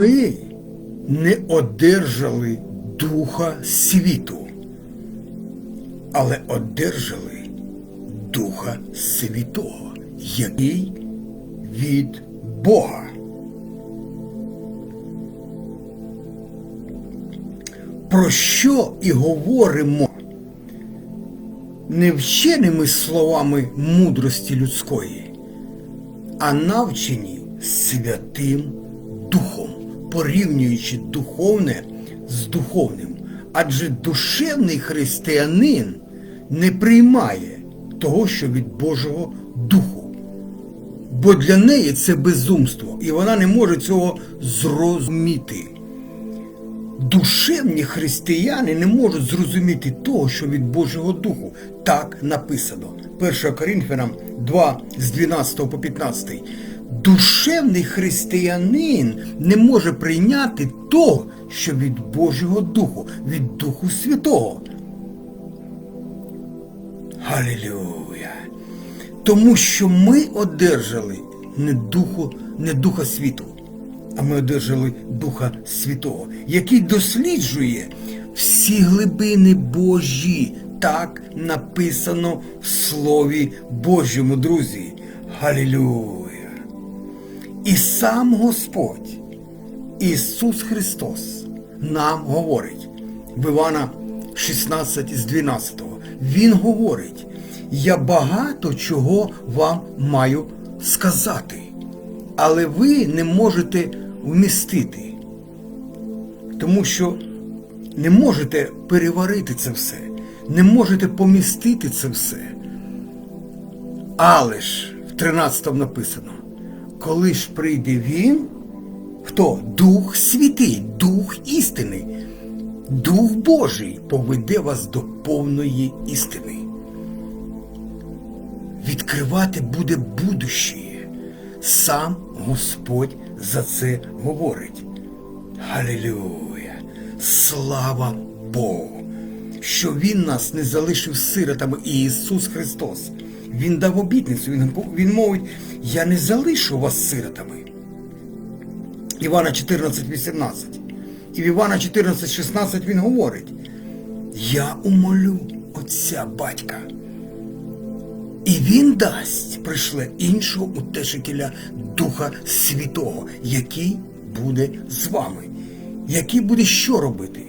Ми не одержали Духа світу, але одержали Духа Святого, який від Бога. Про що і говоримо не вченими словами мудрості людської, а навчені Святим Духом, порівнюючи духовне з духовним. Адже душевний християнин не приймає того, що від Божого Духу. Бо для неї це безумство, і вона не може цього зрозуміти. Душевні християни не можуть зрозуміти того, що від Божого Духу так написано. 1 Коринфянам 2 з 12 по 15. Душевний християнин не може прийняти того, що від Божого Духу, від Духу Святого. Галілюя! Тому що ми одержали не, духу, не Духа світу, а ми одержали Духа Святого, який досліджує всі глибини Божі. Так написано в Слові Божому, друзі. Галілюя! І сам Господь, Ісус Христос, нам говорить в Івана 16 з 12. Він говорить, я багато чого вам маю сказати, але ви не можете вмістити, тому що не можете переварити це все, не можете помістити це все. Але ж в 13 написано, коли ж прийде він, хто? Дух Святий, Дух істини, Дух Божий поведе вас до повної істини. Відкривати буде будущее. Сам Господь за це говорить. Галілюя! Слава Богу! Що Він нас не залишив сиротами Ісус Христос. Він дав обітницю, Він, він мовить, я не залишу вас сиротами. Івана 14, 18. І в Івана 14, 16 він говорить, я умолю Отця Батька. І він дасть, прийшле іншого утешителя Духа Святого, який буде з вами, який буде що робити?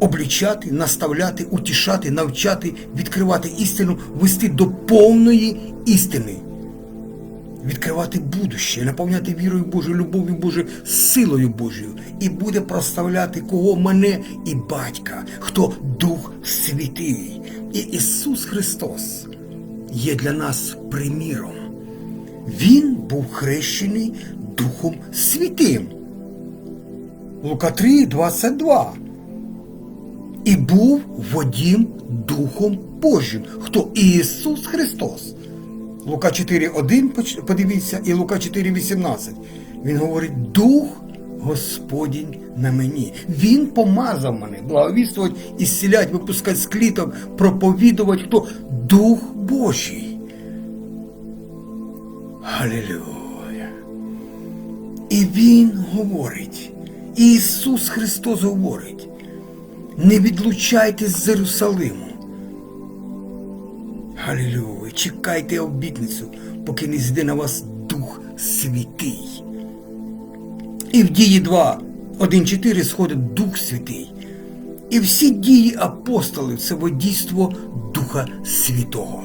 Облічати, наставляти, утішати, навчати, відкривати істину, вести до повної істини, відкривати будуще, наповняти вірою Божою, любов'ю Божою, силою Божою, і буде проставляти кого мене і батька, хто Дух Святий. І Ісус Христос є для нас приміром. Він був хрещений Духом Святим. Лука 3, 22. І був водім Духом Божим. Хто Ісус Христос. Лука 4,1, подивіться, і Лука 4,18. Він говорить, Дух Господінь на мені. Він помазав мене, благовіствувати, ісцілять, випускати з кліток, проповідувати хто Дух Божий. Галілюя. І Він говорить, Ісус Христос говорить, не відлучайтесь з Єрусалиму. Галілюя, чекайте обітницю, поки не зійде на вас Дух Святий. І в дії 2, 1.4 сходить Дух Святий. І всі дії апостолів це водійство Духа Святого.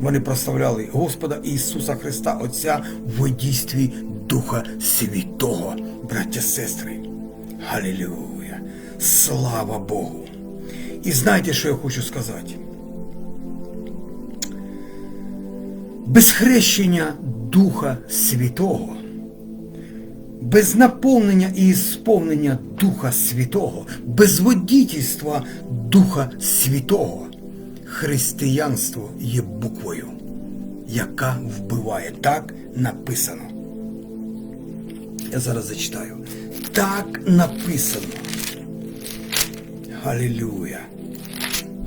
Вони прославляли Господа Ісуса Христа, Отця в водійстві Духа Святого, браття сестри. Галілюя! Слава Богу! І знаєте, що я хочу сказати? Без хрещення Духа Святого без наповнення і ісповнення Духа Святого, без водітельства Духа Святого, християнство є буквою, яка вбиває. Так написано. Я зараз зачитаю. Так написано. Галілюя.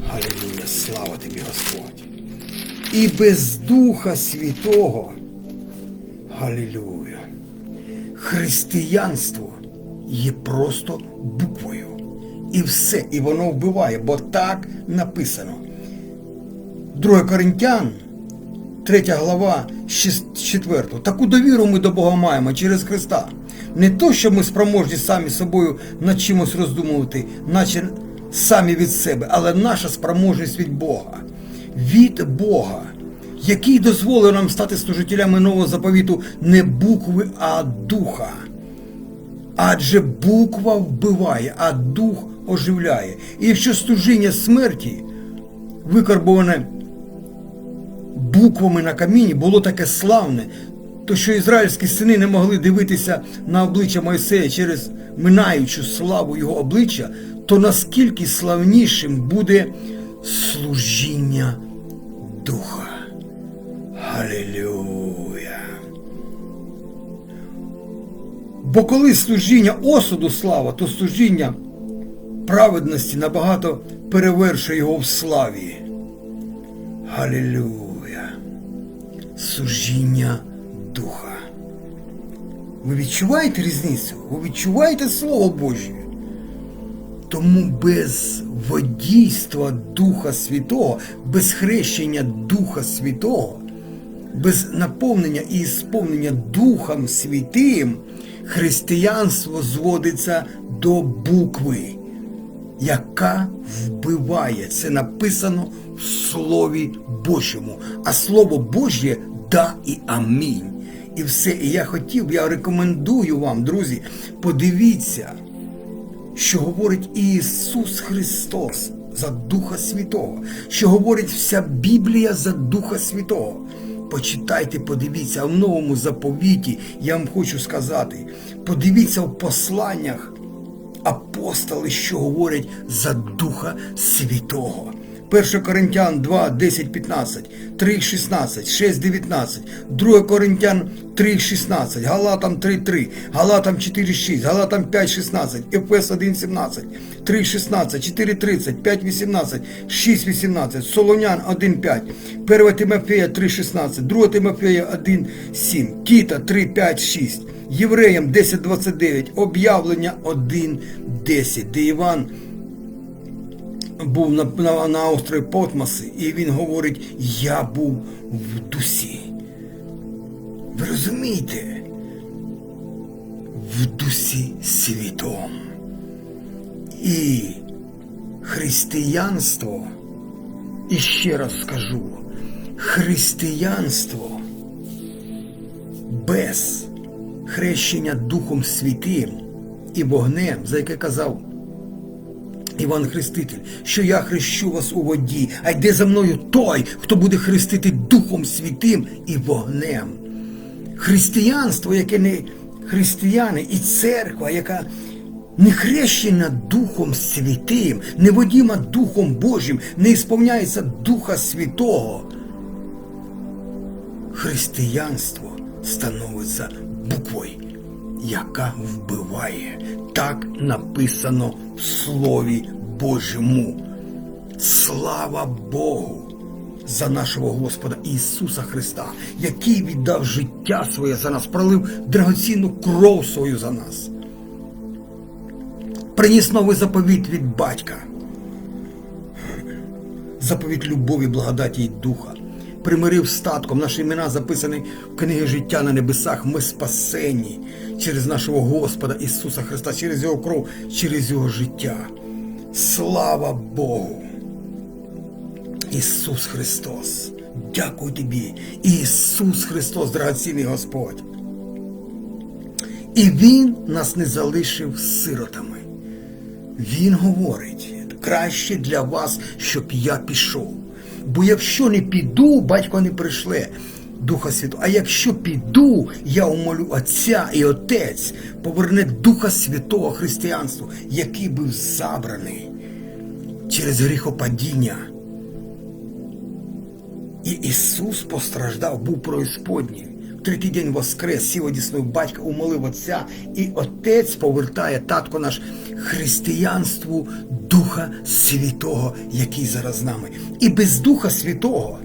Галілюя, слава тобі, Господь. І без Духа Святого. Галілюя християнство є просто буквою. І все, і воно вбиває, бо так написано. 2 Коринтян, 3 глава, 4. Таку довіру ми до Бога маємо через Христа. Не то, що ми спроможні самі собою над чимось роздумувати, наче самі від себе, але наша спроможність від Бога. Від Бога, який дозволив нам стати служителями нового заповіту не букви, а духа. Адже буква вбиває, а дух оживляє. І якщо служіння смерті, викарбоване буквами на каміні, було таке славне, то що ізраїльські сини не могли дивитися на обличчя Мойсея через минаючу славу його обличчя, то наскільки славнішим буде служіння Духа. Халилюя. Бо коли служіння осуду слава, то служіння праведності набагато перевершує його в славі. Халилюя. Служіння Духа. Ви відчуваєте різницю? Ви відчуваєте Слово Боже? Тому без водійства Духа Святого, без хрещення Духа Святого, без наповнення і сповнення Духом Святим, християнство зводиться до букви, яка вбиває. Це написано в Слові Божому. А Слово Божє да і амінь. І все. І я хотів, я рекомендую вам, друзі, подивіться що говорить Ісус Христос за Духа Святого, що говорить вся Біблія за Духа Святого. Почитайте, подивіться, в новому заповіті я вам хочу сказати, подивіться в посланнях апостоли, що говорять за Духа Святого. 1 Коринтян 2, 10, 15, 3, 16, 6, 19, 2 Коринтян 3, 16, Галатам 3, 3, Галатам 4, 6, Галатам 5, 16, Ефес 1, 17, 3, 16, 4, 30, 5, 18, 6, 18, Солонян 1, 5, 1 Тимофея 3, 16, 2 Тимофея 1, 7, Тіта 3, 5, 6, Євреям 10, 29, Об'явлення 1, 10, де Іван був на, на, на острові Потмаси, і він говорить, я був в дусі. Ви розумієте? В дусі світом. І християнство, і ще раз скажу, християнство без хрещення Духом Святим і вогнем, за яке казав Іван Хреститель, що я хрещу вас у воді, а йде за мною той, хто буде хрестити Духом Святим і вогнем. Християнство, яке не християни, і церква, яка не хрещена Духом Святим, не водіма Духом Божим, не ісповняється Духа Святого. Християнство становиться буквою, яка вбиває. Так написано в Слові Божому. Слава Богу за нашого Господа Ісуса Христа, який віддав життя своє за нас, пролив драгоцінну кров свою за нас. Приніс новий заповіт від батька. Заповіт любові, благодаті і духа. Примирив статком, наші імена записані в книги життя на небесах. Ми спасені через нашого Господа Ісуса Христа, через Його кров, через Його життя. Слава Богу! Ісус Христос! Дякую тобі, Ісус Христос, драгоцінний Господь. І Він нас не залишив сиротами. Він говорить, краще для вас, щоб я пішов. Бо якщо не піду, батько не прийшле Духа Святого. А якщо піду, я умолю Отця і Отець поверне Духа Святого християнству, який був забраний через гріхопадіння. І Ісус постраждав, був проісподній. Третій день воскрес, сів одісною батька, умолив Отця, і Отець повертає татко наш християнству Духа Святого, який зараз з нами. І без Духа Святого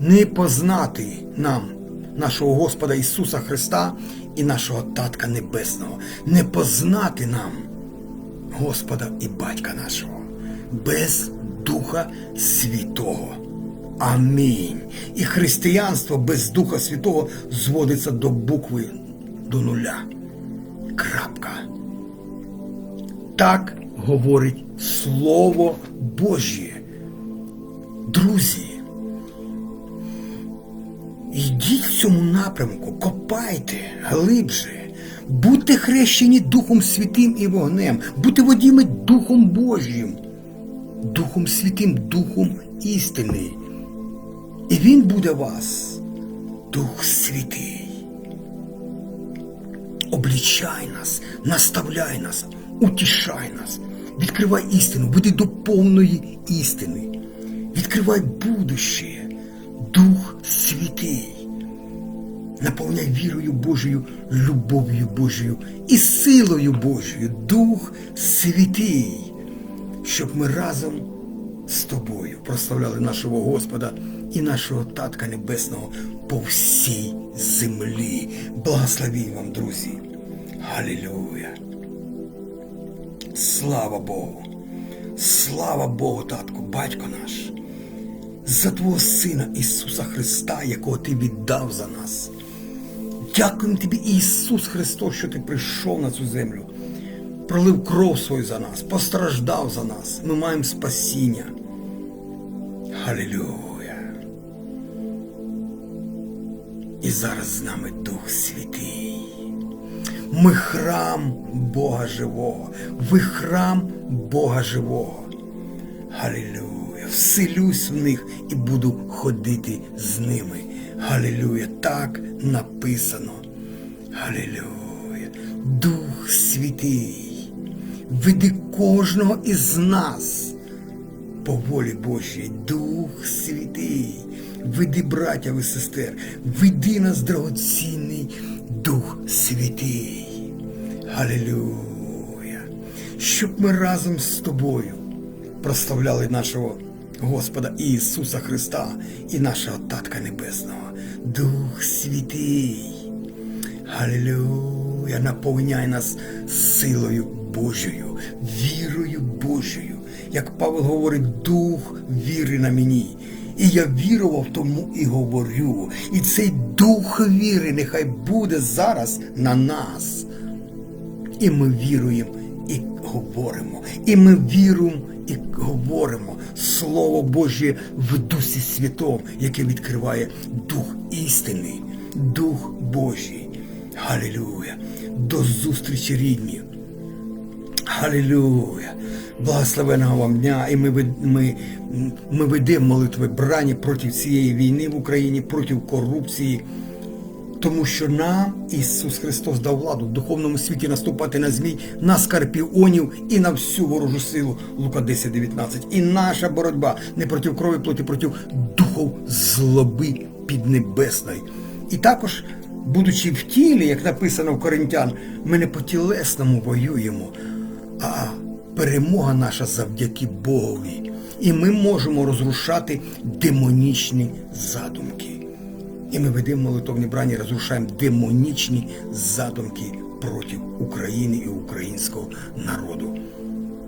не познати нам нашого Господа Ісуса Христа і нашого Татка Небесного, не познати нам Господа і Батька нашого, без Духа Святого. Амінь. І християнство без Духа Святого зводиться до букви до нуля. Крапка. Так говорить Слово Божє. Друзі, йдіть в цьому напрямку, копайте глибше, будьте хрещені Духом Святим і вогнем, будьте водіми Духом Божим, Духом Святим, Духом істини. І Він буде вас, Дух Святий. Облічай нас, наставляй нас, утішай нас, відкривай істину, веди до повної істини, відкривай будуще, Дух Святий. Наповняй вірою Божою, любов'ю Божою і силою Божою, Дух Святий, щоб ми разом з тобою прославляли нашого Господа і нашого Татка Небесного по всій землі. Благословій вам, друзі. Халілюя. Слава Богу. Слава Богу, Татку, Батько наш, за Твого Сина Ісуса Христа, якого Ти віддав за нас. Дякуємо Тобі, Ісус Христос, що Ти прийшов на цю землю, пролив кров свою за нас, постраждав за нас. Ми маємо спасіння. Халілюя. І зараз з нами Дух Святий. Ми храм Бога Живого. Ви храм Бога Живого. Халілюя. Вселюсь в них і буду ходити з ними. Халілюя. Так написано. Халілюя. Дух Святий. Веди кожного із нас по волі Божій, Дух Святий, веди братів і сестер, веди нас, драгоцінний Дух Святий. Халилюя. Щоб ми разом з тобою прославляли нашого Господа Ісуса Христа і нашого Татка Небесного. Дух Святий. Халилюя, наповняй нас силою Божою, вірою Божою. Як Павел говорить, дух віри на мені. І я вірував, тому і говорю. І цей дух віри нехай буде зараз на нас. І ми віруємо і говоримо. І ми віруємо і говоримо Слово Божє в Дусі Святом, яке відкриває Дух істини, Дух Божий. Халілюя! До зустрічі рідні! Халілюя! Благословеного вам дня! І ми, ми, ми ведемо молитви брані проти цієї війни в Україні, проти корупції. Тому що нам Ісус Христос дав владу в духовному світі наступати на змій, на скорпіонів і на всю ворожу силу. Лука 10, 19. І наша боротьба не проти крові, плоті, проти духов злоби піднебесної. І також, будучи в тілі, як написано в Коринтян, ми не по тілесному воюємо, а перемога наша завдяки Богові. І ми можемо розрушати демонічні задумки. І ми ведемо молитовні брані, розрушаємо демонічні задумки проти України і українського народу.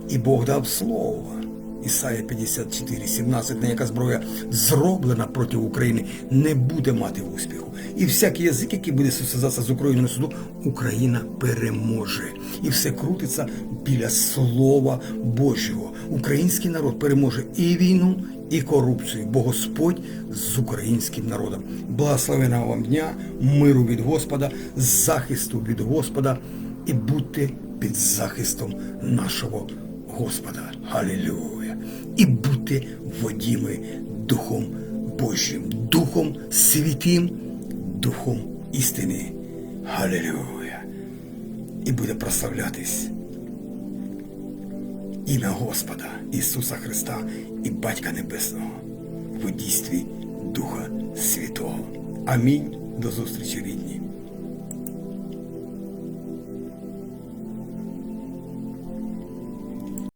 І Бог дав слово. Ісая 54, 17, на яка зброя зроблена проти України, не буде мати успіху. І всякий язик, який буде состязатися з Україною на суду, Україна переможе. І все крутиться біля Слова Божого. Український народ переможе і війну, і корупцію, бо Господь з українським народом. Благословеного вам дня, миру від Господа, захисту від Господа і будьте під захистом нашого Господа. Халілюя! І будьте водіми Духом Божим, Духом Святим, Духом істини. Халілюя! І буде прославлятись ім'я Господа Ісуса Христа і Батька Небесного в дійстві Духа Святого. Амінь. До зустрічі, рідні.